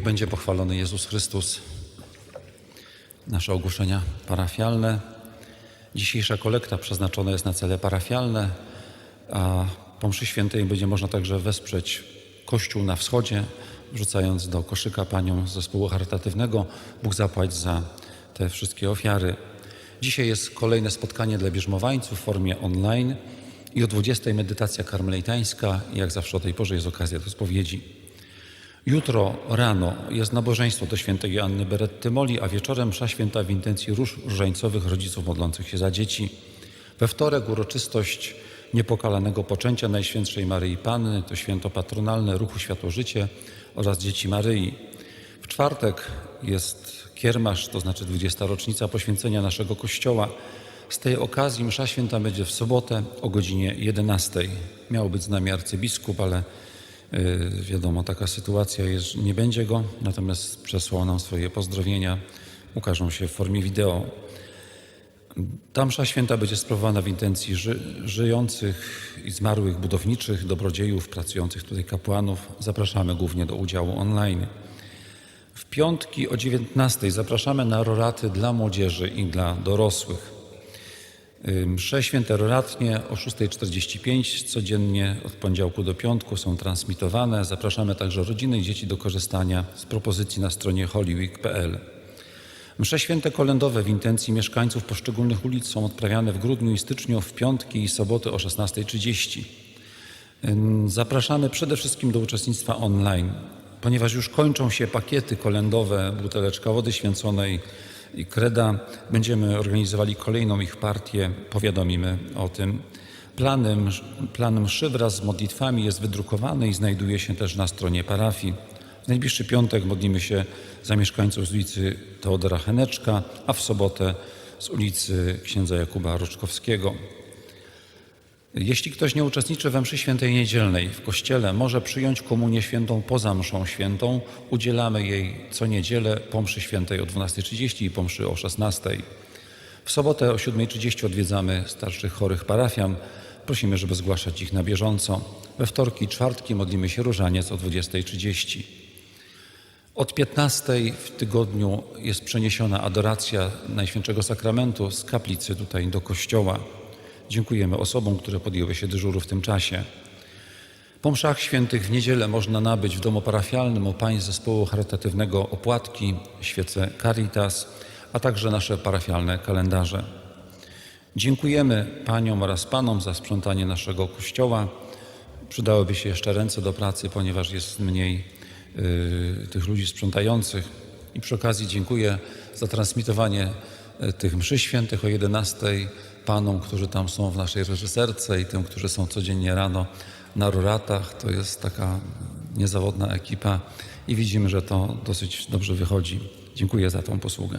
będzie pochwalony Jezus Chrystus. Nasze ogłoszenia parafialne. Dzisiejsza kolekta przeznaczona jest na cele parafialne, a po mszy świętej będzie można także wesprzeć Kościół na wschodzie, wrzucając do koszyka panią z zespołu charytatywnego. Bóg zapłać za te wszystkie ofiary. Dzisiaj jest kolejne spotkanie dla bierzmowańców w formie online i o 20 medytacja karmelitańska. Jak zawsze o tej porze jest okazja do spowiedzi. Jutro rano jest nabożeństwo do świętej Anny Beretty Moli, a wieczorem msza święta w intencji róż różańcowych rodziców modlących się za dzieci. We wtorek uroczystość niepokalanego poczęcia Najświętszej Maryi Panny, to święto patronalne Ruchu Światło-Życie oraz Dzieci Maryi. W czwartek jest kiermasz, to znaczy 20. rocznica poświęcenia naszego Kościoła. Z tej okazji msza święta będzie w sobotę o godzinie 11. Miał być z nami arcybiskup, ale Wiadomo, taka sytuacja jest, nie będzie go, natomiast przesłał nam swoje pozdrowienia. Ukażą się w formie wideo. Ta msza święta będzie sprawowana w intencji ży, żyjących i zmarłych budowniczych, dobrodziejów, pracujących tutaj kapłanów. Zapraszamy głównie do udziału online. W piątki o 19 zapraszamy na roraty dla młodzieży i dla dorosłych. Msze święte roratnie o 6.45 codziennie od poniedziałku do piątku są transmitowane. Zapraszamy także rodziny i dzieci do korzystania z propozycji na stronie holyweek.pl. Msze święte kolędowe w intencji mieszkańców poszczególnych ulic są odprawiane w grudniu i styczniu w piątki i soboty o 16.30. Zapraszamy przede wszystkim do uczestnictwa online, ponieważ już kończą się pakiety kolędowe, buteleczka wody święconej, i Kreda. Będziemy organizowali kolejną ich partię, powiadomimy o tym. Planem, plan mszy wraz z modlitwami jest wydrukowany i znajduje się też na stronie parafii. W najbliższy piątek modlimy się za mieszkańców z ulicy Teodora Heneczka, a w sobotę z ulicy księdza Jakuba Roczkowskiego. Jeśli ktoś nie uczestniczy we mszy świętej niedzielnej w kościele, może przyjąć komunię świętą poza mszą świętą. Udzielamy jej co niedzielę po mszy świętej o 12.30 i po mszy o 16.00. W sobotę o 7.30 odwiedzamy starszych chorych parafian. Prosimy, żeby zgłaszać ich na bieżąco. We wtorki i czwartki modlimy się różaniec o 20.30. Od 15 w tygodniu jest przeniesiona adoracja Najświętszego Sakramentu z kaplicy tutaj do kościoła. Dziękujemy osobom, które podjęły się dyżuru w tym czasie. Po mszach świętych w niedzielę można nabyć w domu parafialnym u państw zespołu charytatywnego opłatki, świece Caritas, a także nasze parafialne kalendarze. Dziękujemy Paniom oraz Panom za sprzątanie naszego kościoła. Przydałyby się jeszcze ręce do pracy, ponieważ jest mniej y, tych ludzi sprzątających. I przy okazji dziękuję za transmitowanie y, tych mszy świętych o 11 panom, którzy tam są w naszej reżyserce i tym, którzy są codziennie rano na ruratach. To jest taka niezawodna ekipa i widzimy, że to dosyć dobrze wychodzi. Dziękuję za tą posługę.